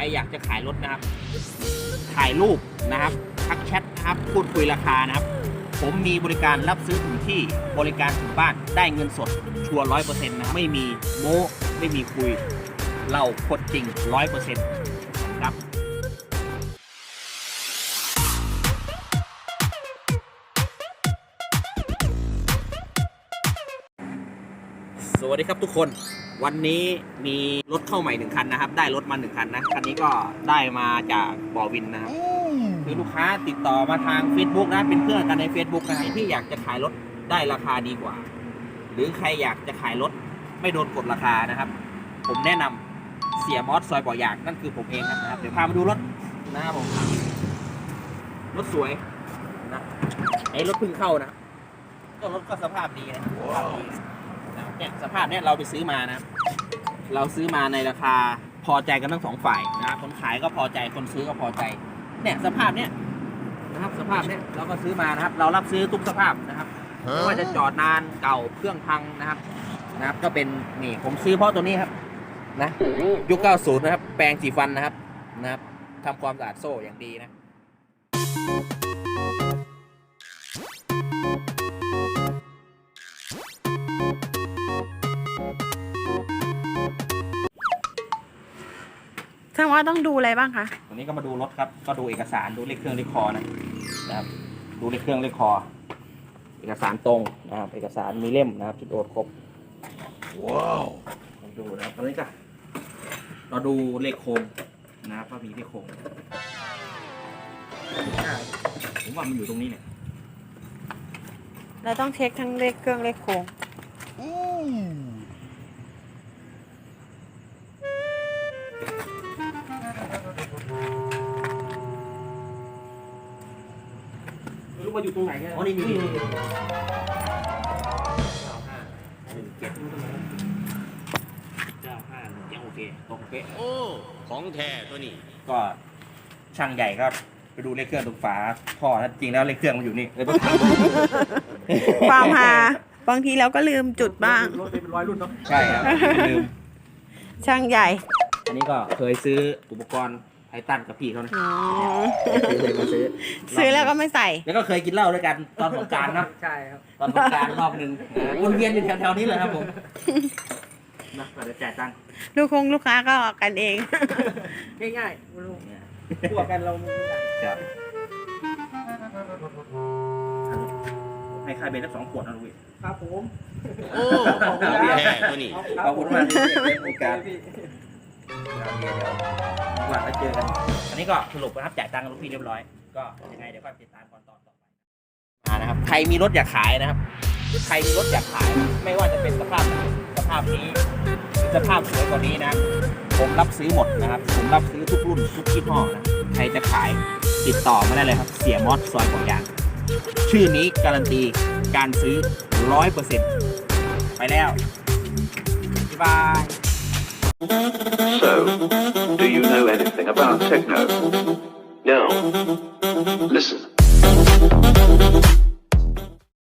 รอยากจะขายรถนะครับ ถ่ายรูปนะครับ ทักแชทนะครับ พูดคุยราคานะครับ ผมมีบริการรับซื้อถึงที่บริการถึงบ้านได้เงินสดชัวร้อยเปอร์เซ็นต์นะไม่มีโม้ไม่มีคุย เราคนจริงร้อยเปอร์เซ็นต์ครับสวัสดีครับทุกคน วันนี้มีรถเข้าใหม่หนึ่งคันนะครับ ได้รถมาหนึ่งคันนะ คันนี้ก็ได้มาจากบอวินนะครับคือลูกค้าติดต่อมาทาง Facebook นะ เป็นเพื่อนกันใน Facebook นะใครที่อยากจะขายรถได้ราคาดีกว่า หรือใครอยากจะขายรถไม่โดนกดราคานะครับ ผมแนะนำเสียมอสซอยบ่ออยากนั่นคือผมเองนะครับ เดี๋ยวพามาดูรถนะครับผมรถสวยนะไอ้รถเพิ่งเข้านะก็รถก็สภาพดีนะสภาพดี นะเนี่ยสภาพเนี่ยเราไปซื้อมานะครับเราซื้อมาในราคาพอใจกันทั้งสองฝ่ายนะครับคนขายก็พอใจคนซื้อก็พอใจ เนี่ยสภาพเนี่ยนะครับสภาพเนี่ยเราก็ซื้อมานะครับ เรารับซื้อทุกสภาพนะครับไม่ว่าจะจอดนานเก่าเครื่องพังนะครับนะครับ ก็เป็นนี่ผมซื้อเพราะตัวนี้ครับ นะยุค90นะครับ แปรงสีฟันนะครับนะครับทำความสะอาดโซ่อย่างดีนะ งว่าต้องดูอะไรบ้างคะ วันนี้ก็มาดูรถครับ ก็ดูเอกสารดูเลขเครื่องเลขคอนะนะครับ ดูเลขเครื่องเลขคอ เอกสารตรงนะครับ เอกสารมีเล่มนะครับจุดโอดครบ ว้าวดูนะครับตอนนี้ก็เราดูเลขโครงนะครับว่ามีเลขโครงผมว่ามันอยู่ตรงนี้เนี่ยเราต้องเช็คทั้งเลขเครื่องเลขโครงไม่ รู้ว่าอยู่ตรงไหนเนี่ยอ๋อนี่นี่นี่เก้าห้าหนึ่งเจ็ดเก้าห้าหนึ่งเจ็ดโอเคตรงเป๊ะโอ้ ของแท้ตัวนี้ ก็ช่างใหญ่ก็ไปดูเลขเครื่องตรงฝาท่อถ้าจริงแล้วเลขเครื่องมันอยู่นี่เลยต้องถามความหาบางทีเราก็ลืมจุดบ้าง รถเป็นร้อยรุ่นเนาะใช่ครับลืมช่างใหญ่ อันนี้ก็เคยซื้ออุปกรณ์ ไททันกับพี่เขานะอ๋อเคยมาซื้อซื้อแล้วก็ไม่ใส่ แล้วก็เคยกินเหล้าด้วยกันตอนสงกรารนะใช่ครับตอนสงกรารรอบหนึ่งนะวนเวียนอยู่แถวๆนี้เลยครับผมนะก็จะจ่ายตังค์ลูกคงลูกค้าก็กันเอง ง่ายๆไม่รู้เนี่ยพวกกันเราไม่รู้จักครับให้ค่าเบนสักสองขวดนะลุยครับผม โอ้ ของแท้ตัวนี้ ขอบคุณมากที่ให้โอกาส พี่ เดี๋ยวเดี๋ยวหลังแล้วเจอกัน อันนี้ก็สรุปนะครับจ่ายตังค์ลูกพี่เรียบร้อย ก็ยังไงเดี๋ยวก็ติดตามตอนต่อไปมานะครับ ใครมีรถอยากขายนะครับ ใครมีรถอยากขาย ไม่ว่าจะเป็นสภาพสภาพนี้หรือสภาพสวยกว่านี้นะ ผมรับซื้อหมดนะครับ ผมรับซื้อทุกรุ่นทุกยี่ห้อนะ ใครจะขายติดต่อมาได้เลยครับ เสียมอสซอยของยางชื่อนี้การันตีการซื้อร้อยเปอร์เซ็นต์ไปแล้วบ๊ายบาย So, do you know anything about techno? No. Listen.